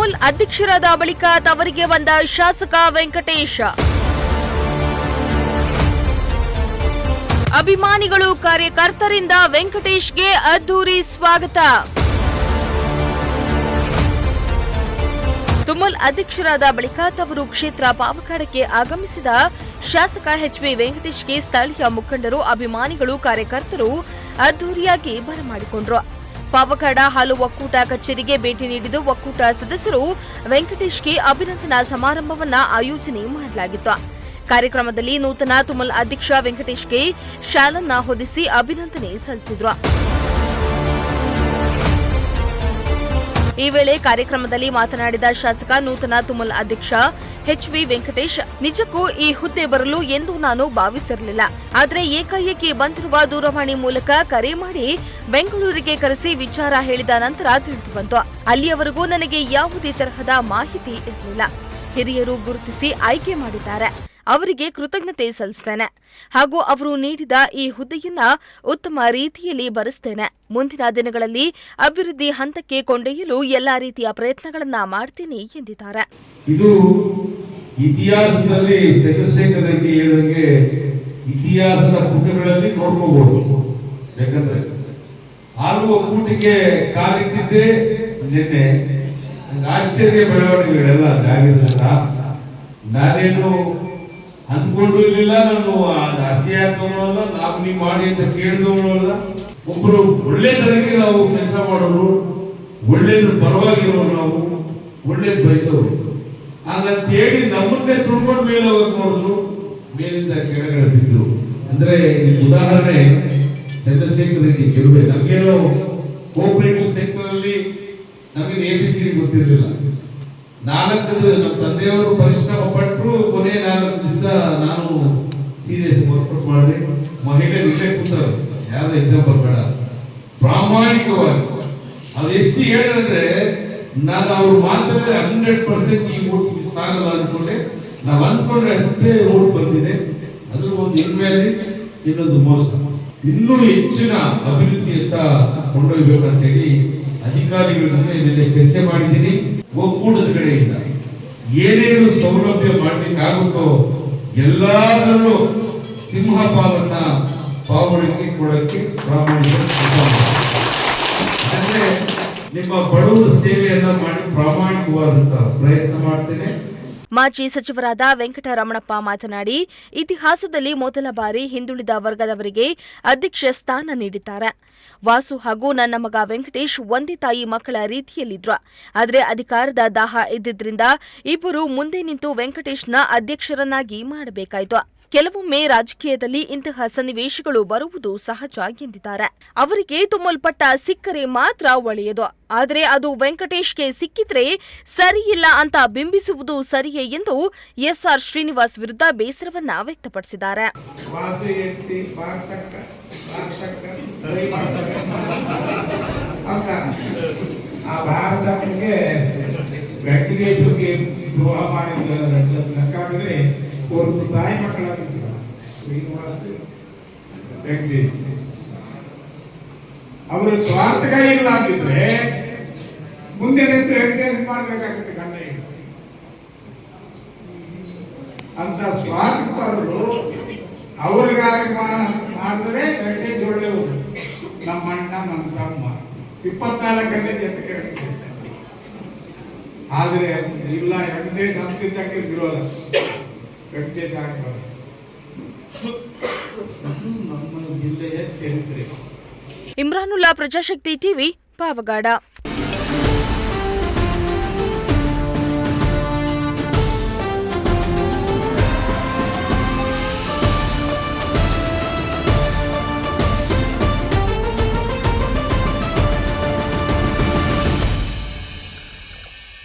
ತುಮುಲ್ ಅಧ್ಯಕ್ಷರಾದ ಬಳಿಕ ತವರಿಗೆ ಬಂದ ಶಾಸಕ ವೆಂಕಟೇಶ. ಅಭಿಮಾನಿಗಳು ಕಾರ್ಯಕರ್ತರಿಂದ ವೆಂಕಟೇಶ್ಗೆ ಅದ್ದೂರಿ ಸ್ವಾಗತ. ತುಮಲ್ ಅಧ್ಯಕ್ಷರಾದ ಬಳಿಕ ತವರು ಕ್ಷೇತ್ರ ಪಾವಕಾಡಕ್ಕೆ ಆಗಮಿಸಿದ ಶಾಸಕ ಎಚ್ ವಿ ವೆಂಕಟೇಶ್ಗೆ ಸ್ಥಳೀಯ ಮುಖಂಡರು, ಅಭಿಮಾನಿಗಳು, ಕಾರ್ಯಕರ್ತರು ಅದ್ದೂರಿಯಾಗಿ ಬರಮಾಡಿಕೊಂಡ್ರು. ಪಾವಕಾಡ ಹಾಲು ಒಕ್ಕೂಟ ಕಚೇರಿಗೆ ಭೇಟಿ ನೀಡಿದ ಒಕ್ಕೂಟ ಸದಸ್ಯರು ವೆಂಕಟೇಶ್ಗೆ ಅಭಿನಂದನಾ ಸಮಾರಂಭವನ್ನ ಆಯೋಜನೆ ಮಾಡಲಾಗಿತ್ತು. ಕಾರ್ಯಕ್ರಮದಲ್ಲಿ ನೂತನ ತುಮಲ್ ಅಧ್ಯಕ್ಷ ವೆಂಕಟೇಶ್ಗೆ ಶಾಲನ್ನ ಹೊದಿಸಿ ಅಭಿನಂದನೆ ಸಲ್ಲಿಸಿದ್ರು. ಈ ವೇಳೆ ಕಾರ್ಯಕ್ರಮದಲ್ಲಿ ಮಾತನಾಡಿದ ಶಾಸಕ ನೂತನ ತುಮಲ್ ಅಧ್ಯಕ್ಷ ಎಚ್ ವಿ ವೆಂಕಟೇಶ್, ನಿಜಕ್ಕೂ ಈ ಹುದ್ದೆ ಬರಲು ಎಂದು ನಾನು ಭಾವಿಸಿರಲಿಲ್ಲ. ಆದರೆ ಏಕಾಏಕಿ ಬಂದಿರುವ ದೂರವಾಣಿ ಮೂಲಕ ಕರೆ ಮಾಡಿ ಬೆಂಗಳೂರಿಗೆ ಕರೆಸಿ ವಿಚಾರ ಹೇಳಿದ ನಂತರ ತಿಳಿದು ಬಂತು. ಅಲ್ಲಿಯವರೆಗೂ ನನಗೆ ಯಾವುದೇ ತರಹದ ಮಾಹಿತಿ ಇರಲಿಲ್ಲ. ಹಿರಿಯರು ಗುರುತಿಸಿ ಆಯ್ಕೆ ಮಾಡಿದ್ದಾರೆ. ಅವರಿಗೆ ಕೃತಜ್ಞತೆ ಸಲ್ಲಿಸ್ತೇನೆ ಹಾಗೂ ಅವರು ನೀಡಿದ ಈ ಹುದ್ದೆಯನ್ನ ಉತ್ತಮ ರೀತಿಯಲ್ಲಿ ಬರೆಸ್ತೇನೆ. ಮುಂದಿನ ದಿನಗಳಲ್ಲಿ ಅಭಿವೃದ್ಧಿ ಹಂತಕ್ಕೆ ಕೊಂಡೊಯ್ಯಲು ಎಲ್ಲಾ ರೀತಿಯ ಪ್ರಯತ್ನಗಳನ್ನ ಮಾಡ್ತೀನಿ ಎಂದಿದ್ದಾರೆ. ಇದು ಇತಿಹಾಸದಲ್ಲಿ ಚಂದ್ರಶೇಖರ್ ರೆಡ್ಡಿ ಹೇಳಿದಂಗೆ ಇತಿಹಾಸದ ಪುಟಗಳಲ್ಲಿ ನೋಡ್ಕೋಬಹುದು. ಯಾಕಂದ್ರೆ ಆಗುವ ಒಕ್ಕೂಟಿಗೆ ಕಾಲಿಟ್ಟಿದ್ದೆ ನಿನ್ನೆ. ಆಶ್ಚರ್ಯ ಬೆಳವಣಿಗೆಗಳೆಲ್ಲ ಆಗಿದ್ರಿಂದ ನಾನೇನು ಅಂದ್ಕೊಂಡು ಇರಲಿಲ್ಲ ನಾನು ಅರ್ಜಿ ಹಾಕೋನು ಅಲ್ಲ ನಾಮಿನಿ ಮಾಡಿ ಅಂತ ಕೇಳಿದವನು ಅಲ್ಲ ಒಬ್ಬರು ಒಳ್ಳೆ ತರಕ್ಕೆ ನಾವು ಕೆಲಸ ಮಾಡೋರು, ಒಳ್ಳೇದು ಪರವಾಗಿರೋ ನಾವು, ಒಳ್ಳೇದು ಬಯಸೋರು. ಹಾಗಂತ ಹೇಳಿ ನಮ್ಮನ್ನೇ ತುಳ್ಕೊಂಡು ಮೇಲೆ ಹೋಗಕ್ ನೋಡಿದ್ರು, ಮೇಲಿಂದ ಕೆಳಗಡೆ ಬಿದ್ದರು ಅಂದ್ರೆ ಉದಾಹರಣೆ ಚಂದ್ರಶೇಖರ್ ರೆಡ್ಡಿ ಗೆಲುವೆ ನಮ್ಗೇನೋ ಕೋಪರೇಟಿವ್ ಸೆಕ್ಟರ್ ಅಲ್ಲಿ ನಮಗೆ ಎ ಬಿ ಸಿ ಗೊತ್ತಿರಲಿಲ್ಲ. ನಾಲ್ಕದು ನಮ್ಮ ತಂದೆಯವರು ಪರಿಶ್ರಮ ಪಟ್ಟರು ಕೊನೆ ನಾಲ್ಕು ದಿವಸ ನಾನು ಸೀರಿಯಸ್ ವರ್ಕೌಟ್ ಮಾಡಿದೆ. ಮಹಿಳೆ ವಿಷಯ ಕೂತಾರೆ. ಯಾರು ಎಕ್ಸಾಂಪಲ್ ಬೇಡ ಪ್ರಾಮಾಣಿಕವಾಗಿ. ಅವ್ರು ಎಷ್ಟು ಹೇಳಿದ್ರೆ ನಾನು ಅವ್ರ ಮಾತಲ್ಲಿ ಹಂಡ್ರೆಡ್ ಪರ್ಸೆಂಟ್ ಈ ಓಟ್ ಮಿಸ್ ಆಗಲ್ಲ ಅನ್ಕೊಂಡೆ ನಾವು ಅಂದ್ಕೊಂಡ್ರೆ ಅಷ್ಟೇ ಓಟ್ ಬಂದಿದೆ. ಅದ್ರ ಒಂದು ಇನ್ವ್ಯಾಲಿಡ್ ಇನ್ನೊಂದು ಮೋಸ. ಇನ್ನೂ ಹೆಚ್ಚಿನ ಅಭಿವೃದ್ಧಿಯತ್ತ ಕೊಂಡೊಯ್ಬೇಕಂತೇಳಿ ಅಧಿಕಾರಿಗಳ ಜೊತೆ ಚರ್ಚೆ ಮಾಡಿದ್ದೀನಿ. ಒಕ್ಕೂಟದ ಕಡೆಯಿಂದ ಏನೇನು ಸೌಲಭ್ಯ ಮಾಡ್ಲಿಕ್ಕಾಗುತ್ತೋ ಸಿಂಹ ಪಾಲನ್ನ ಪಾವಳಿಕೆ ಕೊಡಕ್ಕೆ ಪ್ರಾಮಾಣಿಕ. ಅಂದ್ರೆ ನಿಮ್ಮ ಬಡವರ ಸೇವೆಯನ್ನ ಮಾಡಿ ಪ್ರಾಮಾಣಿಕವಾದಂತ ಪ್ರಯತ್ನ ಮಾಡ್ತೇನೆ ಮಾಜಿ ಸಚಿವರಾದ ವೆಂಕಟರಮಣಪ್ಪ ಮಾತನಾಡಿ, ಇತಿಹಾಸದಲ್ಲಿ ಮೊದಲ ಬಾರಿ ಹಿಂದುಳಿದ ವರ್ಗದವರಿಗೆ ಅಧ್ಯಕ್ಷ ಸ್ಥಾನ ನೀಡಿದ್ದಾರೆ. ವಾಸು ಹಾಗೂ ನನ್ನ ಮಗ ವೆಂಕಟೇಶ್ ಒಂದೇ ತಾಯಿ ಮಕ್ಕಳ ರೀತಿಯಲ್ಲಿದ್ರು. ಆದರೆ ಅಧಿಕಾರದ ದಾಹ ಇದ್ದಿದ್ರಿಂದ ಇಬ್ಬರು ಮುಂದೆ ನಿಂತು ವೆಂಕಟೇಶ್ನ ಅಧ್ಯಕ್ಷರನ್ನಾಗಿ ಮಾಡಬೇಕಾಯಿತು. ಕೆಲವೊಮ್ಮೆ ರಾಜಕೀಯದಲ್ಲಿ ಇಂತಹ ಸನ್ನಿವೇಶಗಳು ಬರುವುದು ಸಹಜ ಎಂದಿದ್ದಾರೆ. ಅವರಿಗೆ ತುಮ್ಮಲ್ಪಟ್ಟ ಸಿಕ್ಕರೆ ಮಾತ್ರ ಒಳ್ಳೆಯದು. ಆದರೆ ಅದು ವೆಂಕಟೇಶ್ಗೆ ಸಿಕ್ಕಿದ್ರೆ ಸರಿಯಿಲ್ಲ ಅಂತ ಬಿಂಬಿಸುವುದು ಸರಿಯೇ ಎಂದು ಎಸ್ಆರ್ ಶ್ರೀನಿವಾಸ್ ವಿರುದ್ಧ ಬೇಸರವನ್ನ ವ್ಯಕ್ತಪಡಿಸಿದ್ದಾರೆ. ಆ ಒಂದು ತಾಯಿ ಮಕ್ಕಳ ಶ್ರೀನಿವಾಸ ವೆಂಕಟೇಶ್ ಅವರು ಇಲ್ಲ ಅಂತಿದ್ರೆ ಮುಂದೆ ನಿಂತು ವ್ಯಕ್ತಿ ಮಾಡ್ಬೇಕಾಗುತ್ತೆ ಕಣ್ಣೆ. ಅಂತ ಸ್ವಾರ್ಥಪರರು ಅವ್ರಿಗಾಗಿ ಮಾಡಿದ್ರೆ ವೆಂಕಟೇಶ್ ಒಳ್ಳೆಯವರು ನಮ್ಮ ಅಣ್ಣ, ನಮ್ಮ ತಮ್ಮ. ಇಪ್ಪತ್ನಾಲ್ಕು ಗಂಟೆ ಜೊತೆ ವೆಂಕಟೇಶ್ ಆದರೆ ಇಲ್ಲ ವೆಂಕಟೇಶ್ ಅಂತಿದ್ದಕ್ಕೆ ವಿರೋಧ. ವೆಂಕಟೇಶ್ ಆಗಬಾರ್ದು ಅದು ನಮ್ಮ ಜಿಲ್ಲೆಯ